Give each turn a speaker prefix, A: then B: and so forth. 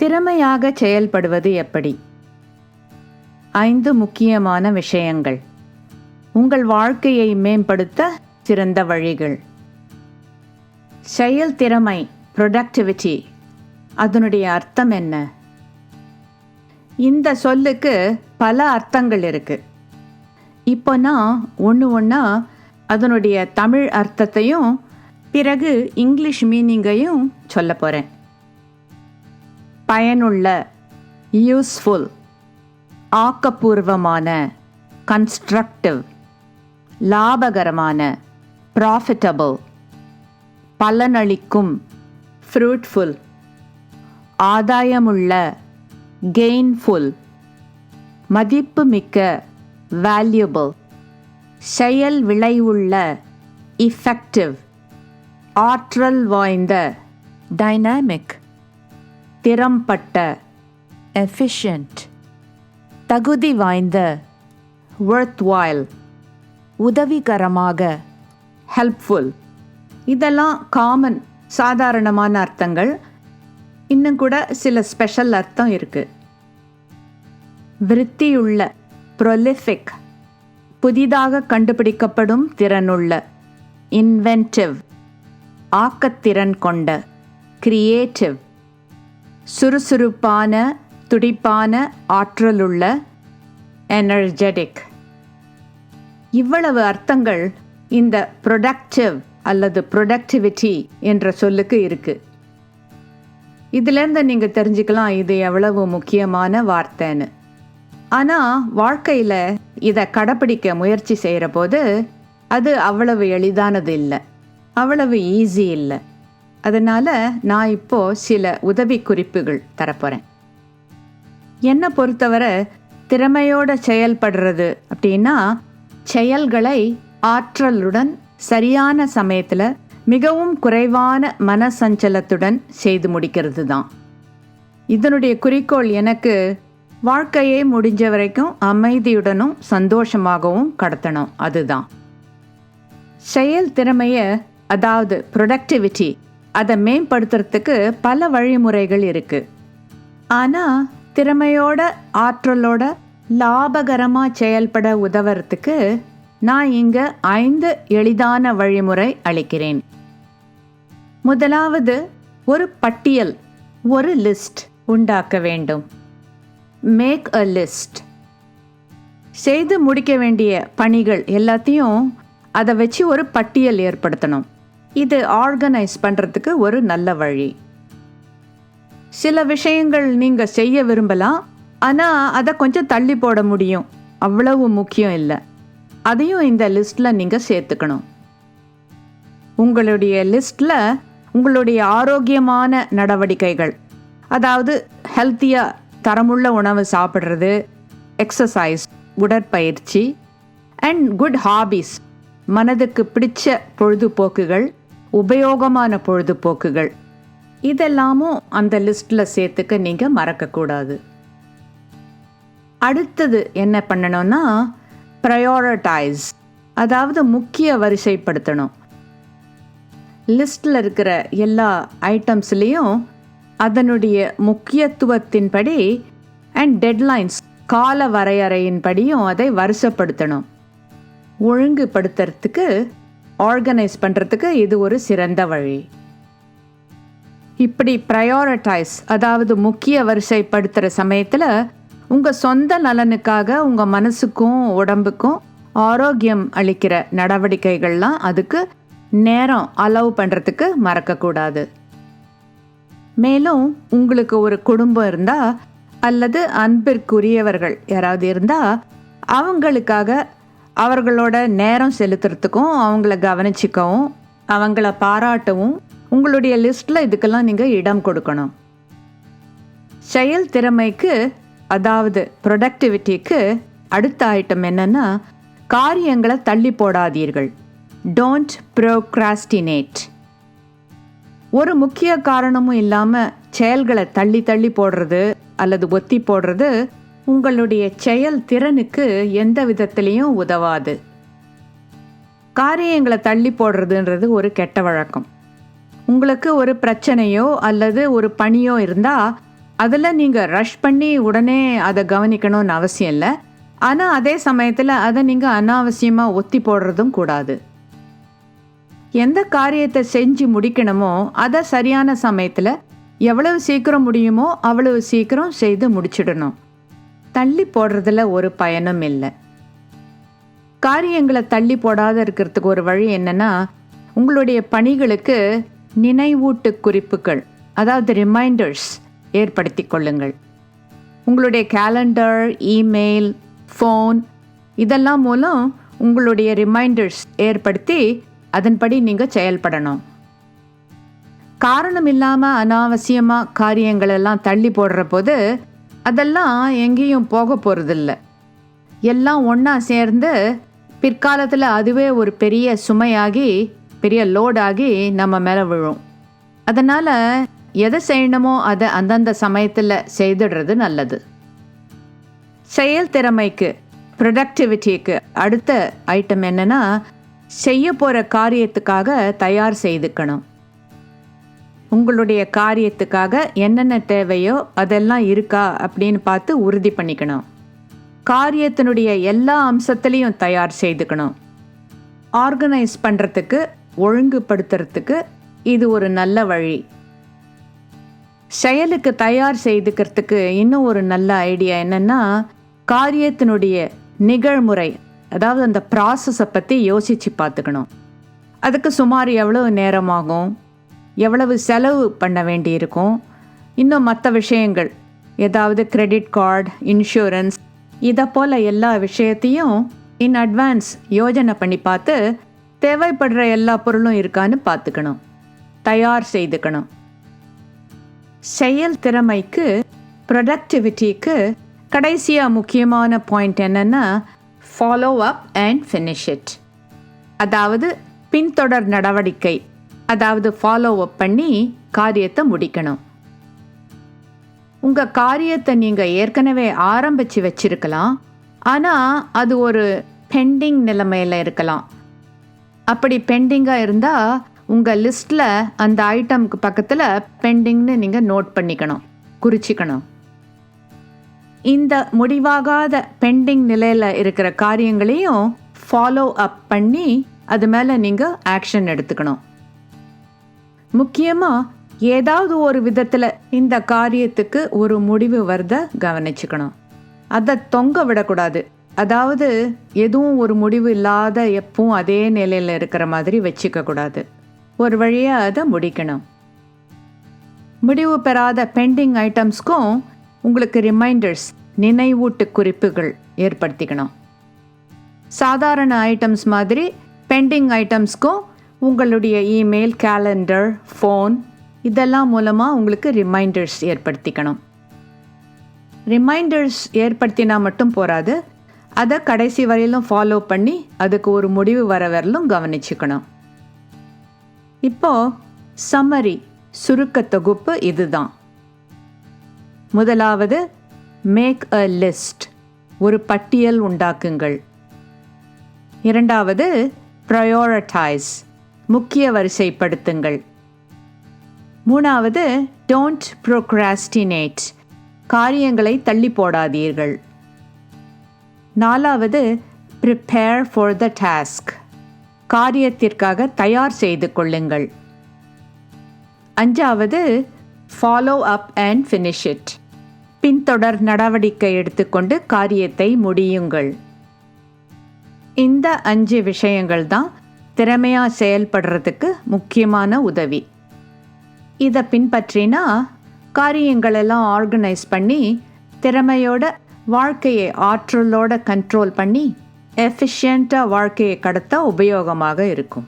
A: திறமையாக செயல்படுவது எப்படி? ஐந்து முக்கியமான விஷயங்கள். உங்கள் வாழ்க்கையை மேம்படுத்த சிறந்த வழிகள். செயல் திறமை ப்ரொடக்டிவிட்டி அதனுடைய அர்த்தம் என்ன? இந்த சொல்லுக்கு பல அர்த்தங்கள் இருக்கு. இப்போ நான் ஒன்று ஒன்றா அதனுடைய தமிழ் அர்த்தத்தையும் பிறகு இங்கிலீஷ் மீனிங்கையும் சொல்ல போகிறேன் பயனுள்ள யூஸ்ஃபுல் ஆக்கப்பூர்வமான கன்ஸ்ட்ரக்டிவ் லாபகரமான ப்ராஃபிட்டபிள் பலனளிக்கும் ஃப்ரூட்ஃபுல் ஆதாயமுள்ள கெயின்ஃபுல் மதிப்புமிக்க வேல்யூபிள் செயல் விளைவுள்ள இஃபெக்டிவ் ஆற்றல் வாய்ந்த டைனாமிக் திறம்பட்ட எஃபிஷியன்ட் தகுதி வாய்ந்த ஒர்த் வாயில் உதவிகரமாக ஹெல்ப்ஃபுல் இதெல்லாம் காமன் சாதாரணமான அர்த்தங்கள். இன்னும் கூட சில ஸ்பெஷல் அர்த்தம் இருக்குது விருத்தியுள்ள ப்ரொலிஃபிக் புதிதாக கண்டுபிடிக்கப்படும் திறனுள்ள இன்வென்டிவ் ஆக்கத்திறன் கொண்ட கிரியேட்டிவ் சுறுசுறுப்பான துடிப்பான ஆற்றலுள்ள எனர்ஜெட்டிக் இவ்வளவு அர்த்தங்கள் இந்த ப்ரொடக்டிவ் அல்லது ப்ரொடக்டிவிட்டி என்ற சொல்லுக்கு இருக்கு. இதுலேருந்து நீங்கள் தெரிஞ்சுக்கலாம் இது எவ்வளவு முக்கியமான வார்த்தைன்னு. ஆனால் வாழ்க்கையில் இதை கடைப்பிடிக்க முயற்சி செய்கிற போது அது அவ்வளவு எளிதானது இல்லை. அவ்வளவு ஈஸி இல்லை. அதனால் நான் இப்போ சில உதவி குறிப்புகள் தரப்போகிறேன் என்னை பொறுத்தவரை திறமையோட செயல்படுறது அப்படின்னா செயல்களை ஆற்றலுடன் சரியான சமயத்தில் மிகவும் குறைவான மனசஞ்சலத்துடன் செய்து முடிக்கிறது தான் இதனுடைய குறிக்கோள் எனக்கு வாழ்க்கையை முடிஞ்ச வரைக்கும் அமைதியுடனும் சந்தோஷமாகவும் கடத்தணும் அதுதான். செயல் திறமையை அதாவது ப்ரொடக்டிவிட்டி அதை மேம்படுத்துறதுக்கு பல வழிமுறைகள் இருக்கு. ஆனால் திறமையோட ஆற்றலோட லாபகரமாக செயல்பட உதவுறதுக்கு நான் இங்கே ஐந்து எளிதான வழிமுறை அளிக்கிறேன். முதலாவது ஒரு பட்டியல் ஒரு லிஸ்ட் உண்டாக்க வேண்டும். மேக் அ லிஸ்ட் செய்து முடிக்க வேண்டிய பணிகள் எல்லாத்தையும் அதை வச்சு ஒரு பட்டியல் ஏற்படுத்தணும். இது ஆர்கனைஸ் பண்ணுறதுக்கு ஒரு நல்ல வழி. சில விஷயங்கள் நீங்கள் செய்ய விரும்பலாம் ஆனால் அதை கொஞ்சம் தள்ளி போட முடியும். அவ்வளவு முக்கியம் இல்லை. அதையும் இந்த லிஸ்ட்டில் நீங்கள் சேர்த்துக்கணும். உங்களுடைய லிஸ்ட்டில் உங்களுடைய ஆரோக்கியமான நடவடிக்கைகள் அதாவது ஹெல்த்தியாக தரமுள்ள உணவு சாப்பிட்றது எக்ஸசைஸ் உடற்பயிற்சி அண்ட் குட் ஹாபீஸ் மனதுக்கு பிடிச்ச பொழுதுபோக்குகள் உபயோகமான பொழுதுபோக்குகள். இதெல்லாமும் அந்த லிஸ்ட்டில் சேர்த்துக்க நீங்கள் மறக்கக்கூடாது. அடுத்தது என்ன பண்ணணும்னா ப்ரையாரிட்டைஸ் அதாவது முக்கிய வரிசைப்படுத்தணும். லிஸ்டில் இருக்கிற எல்லா ஐட்டம்ஸ்லேயும் அதனுடைய முக்கியத்துவத்தின்படி அண்ட் டெட்லைன்ஸ் கால வரையறையின்படியும் அதை வரிசைப்படுத்தணும். ஒழுங்குபடுத்துறதுக்கு ஆர்கனைஸ் பண்ணுறதுக்கு இது ஒரு சிறந்த வழி. இப்படி ப்ரையாரிட்டைஸ் அதாவது முக்கிய வரிசைப்படுத்துகிற சமயத்தில் உங்கள் சொந்த நலனுக்காக உங்கள் மனசுக்கும் உடம்புக்கும் ஆரோக்கியம் அளிக்கிற நடவடிக்கைகள்லாம் அதுக்கு நேரம் அலோவ் பண்ணுறதுக்கு மறக்கக்கூடாது. மேலும் உங்களுக்கு ஒரு குடும்பம் இருந்தால் அல்லது அன்பிற்குரியவர்கள் யாராவது இருந்தால் அவங்களுக்காக அவர்களோட நேரம் செலுத்துறதுக்கும் அவங்கள கவனிச்சிக்கவும் அவங்கள பாராட்டவும் உங்களுடைய லிஸ்ட்டில் இதுக்கெல்லாம் நீங்கள் இடம் கொடுக்கணும். செயல் திறமைக்கு அதாவது ப்ரொடக்டிவிட்டிக்கு அடுத்த ஐட்டம் என்னென்னா காரியங்களை தள்ளி போடாதீர்கள். டோன்ட் ப்ரோக்ராஸ்டினேட் ஒரு முக்கிய காரணமும் இல்லாமல் செயல்களை தள்ளி தள்ளி போடுறது அல்லது ஒத்தி போடுறது உங்களுடைய செயல் திறனுக்கு எந்த விதத்திலையும் உதவாது. காரியங்களை தள்ளி போடுறதுன்றது ஒரு கெட்ட வழக்கம். உங்களுக்கு ஒரு பிரச்சனையோ அல்லது ஒரு பணியோ இருந்தால் அதில் நீங்கள் ரஷ் பண்ணி உடனே அதை கவனிக்கணும்னு அவசியம் இல்லை. ஆனால் அதே சமயத்தில் அதை நீங்கள் அனாவசியமாக ஒத்தி போடுறதும் கூடாது. எந்த காரியத்தை செஞ்சு முடிக்கணுமோ அதை சரியான சமயத்தில் எவ்வளவு சீக்கிரம் முடியுமோ அவ்வளவு சீக்கிரம் செய்து முடிச்சிடணும். தள்ளி போடுறதுல ஒரு பயனும் இல்லை. காரியங்களை தள்ளி போடாத இருக்கிறதுக்கு ஒரு வழி என்னன்னா உங்களுடைய பணிகளுக்கு நினைவூட்டு குறிப்புகள் அதாவது ரிமைண்டர்ஸ் ஏற்படுத்தி கொள்ளுங்கள். உங்களுடைய கேலண்டர் இமெயில் ஃபோன் இதெல்லாம் மூலம் உங்களுடைய ரிமைண்டர்ஸ் ஏற்படுத்தி அதன்படி நீங்கள் செயல்படணும். காரணம் இல்லாமல் அனாவசியமாக காரியங்களெல்லாம் தள்ளி போடுற போது அதெல்லாம் எங்கேயும் போக போகிறதில்ல எல்லாம் ஒன்றா சேர்ந்து பிற்காலத்தில் அதுவே ஒரு பெரிய சுமையாகி பெரிய லோடாகி நம்ம மேலே விழும். அதனால் எதை செய்யணுமோ அதை அந்தந்த சமயத்தில் செய்துடுறது நல்லது. செயல் திறமைக்கு ப்ரொடக்டிவிட்டிக்கு அடுத்த ஐட்டம் என்னென்னா செய்ய போகிற காரியத்துக்காக தயார் செய்துக்கணும். உங்களுடைய காரியத்துக்காக என்னென்ன தேவையோ அதெல்லாம் இருக்கா அப்படின்னு பார்த்து உறுதி பண்ணிக்கணும். காரியத்தினுடைய எல்லா அம்சத்துலேயும் தயார் செய்துக்கணும். ஆர்கனைஸ் பண்ணுறதுக்கு ஒழுங்குபடுத்துறதுக்கு இது ஒரு நல்ல வழி. செயலுக்கு தயார் செய்துக்கிறதுக்கு இன்னும் ஒரு நல்ல ஐடியா என்னென்னா காரியத்தினுடைய நிகழ்முறை அதாவது அந்த ப்ராசஸை பற்றி யோசித்து பார்த்துக்கணும். அதுக்கு சுமார் எவ்வளவு நேரமாகும்? எவ்வளவு செலவு பண்ண வேண்டியிருக்கும்? இன்னும் மற்ற விஷயங்கள் ஏதாவது கிரெடிட் கார்டு இன்சூரன்ஸ் இதை போல் எல்லா விஷயத்தையும் இன் அட்வான்ஸ் யோஜனை பண்ணி பார்த்து தேவைப்படுற எல்லா பொருளும் இருக்கான்னு பார்த்துக்கணும். தயார் செய்துக்கணும். செயல் திறமைக்கு ப்ரொடக்டிவிட்டிக்கு கடைசியாக முக்கியமான பாயிண்ட் என்னென்னா follow up and finish it அதாவது பின்தொடர் நடவடிக்கை. அதாவது ஃபாலோ அப் பண்ணி காரியத்தை முடிக்கணும். உங்கள் காரியத்தை நீங்கள் ஏற்கனவே ஆரம்பித்து வச்சிருக்கலாம். ஆனால் அது ஒரு பெண்டிங் நிலைமையில் இருக்கலாம். அப்படி பெண்டிங்காக இருந்தால் உங்கள் லிஸ்ட்டில் அந்த ஐட்டம்க்கு பக்கத்தில் பெண்டிங்னு நீங்கள் நோட் பண்ணிக்கணும் குறிச்சிக்கணும். இந்த முடிவாகாத பெண்டிங் நிலையில் இருக்கிற காரியங்களையும் ஃபாலோ அப் பண்ணி அது மேலே நீங்கள் ஆக்ஷன் எடுத்துக்கணும். முக்கியமாக ஏதாவது ஒரு விதத்தில் இந்த காரியத்துக்கு ஒரு முடிவு வரத கவனிச்சுக்கணும். அதை தொங்க விடக்கூடாது. அதாவது எதுவும் ஒரு முடிவு இல்லாத எப்பவும் அதே நிலையில் இருக்கிற மாதிரி வச்சுக்க கூடாது. ஒரு வழியாக அதை முடிக்கணும். முடிவு பெறாத பெண்டிங் ஐட்டம்ஸ்க்கும் உங்களுக்கு ரிமைண்டர்ஸ் நினைவூட்டு குறிப்புகள் ஏற்படுத்திக்கணும். சாதாரண ஐட்டம்ஸ் மாதிரி பெண்டிங் ஐட்டம்ஸ்க்கும் உங்களுடைய இமெயில் கேலண்டர் ஃபோன் இதெல்லாம் மூலமாக உங்களுக்கு ரிமைண்டர்ஸ் ஏற்படுத்திக்கணும். ரிமைண்டர்ஸ் ஏற்படுத்தினா மட்டும் போராது அதை கடைசி வரையிலும் ஃபாலோ பண்ணி அதுக்கு ஒரு முடிவு வர வரலும் கவனிச்சுக்கணும். இப்போது சம்மரி சுருக்க தொகுப்பு இதுதான். முதலாவது மேக் அ லிஸ்ட் ஒரு பட்டியல் உண்டாக்குங்கள். இரண்டாவது ப்ரையோரிட்டைஸ் முக்கிய வரிசைப்படுத்துங்கள். மூணாவது டோன்ட் ப்ரோக்ராஸ்டினேட் காரியங்களை தள்ளி போடாதீர்கள். நாலாவது ப்ரிப்பேர் ஃபார் த டாஸ்க் காரியத்திற்காக தயார் செய்து கொள்ளுங்கள். அஞ்சாவது follow up and finish it பின்தொடர் நடவடிக்கை எடுத்துக்கொண்டு காரியத்தை முடியுங்கள். இந்த அஞ்சு விஷயங்கள் தான் திறமையாக செயல்படுறதுக்கு முக்கியமான உதவி. இதை பின்பற்றினா காரியங்களெல்லாம் ஆர்கனைஸ் பண்ணி திறமையோட வாழ்க்கையை ஆற்றலோட கண்ட்ரோல் பண்ணி எஃபிஷியண்ட்டாக வாழ்க்கையை கடத்த உபயோகமாக இருக்கும்.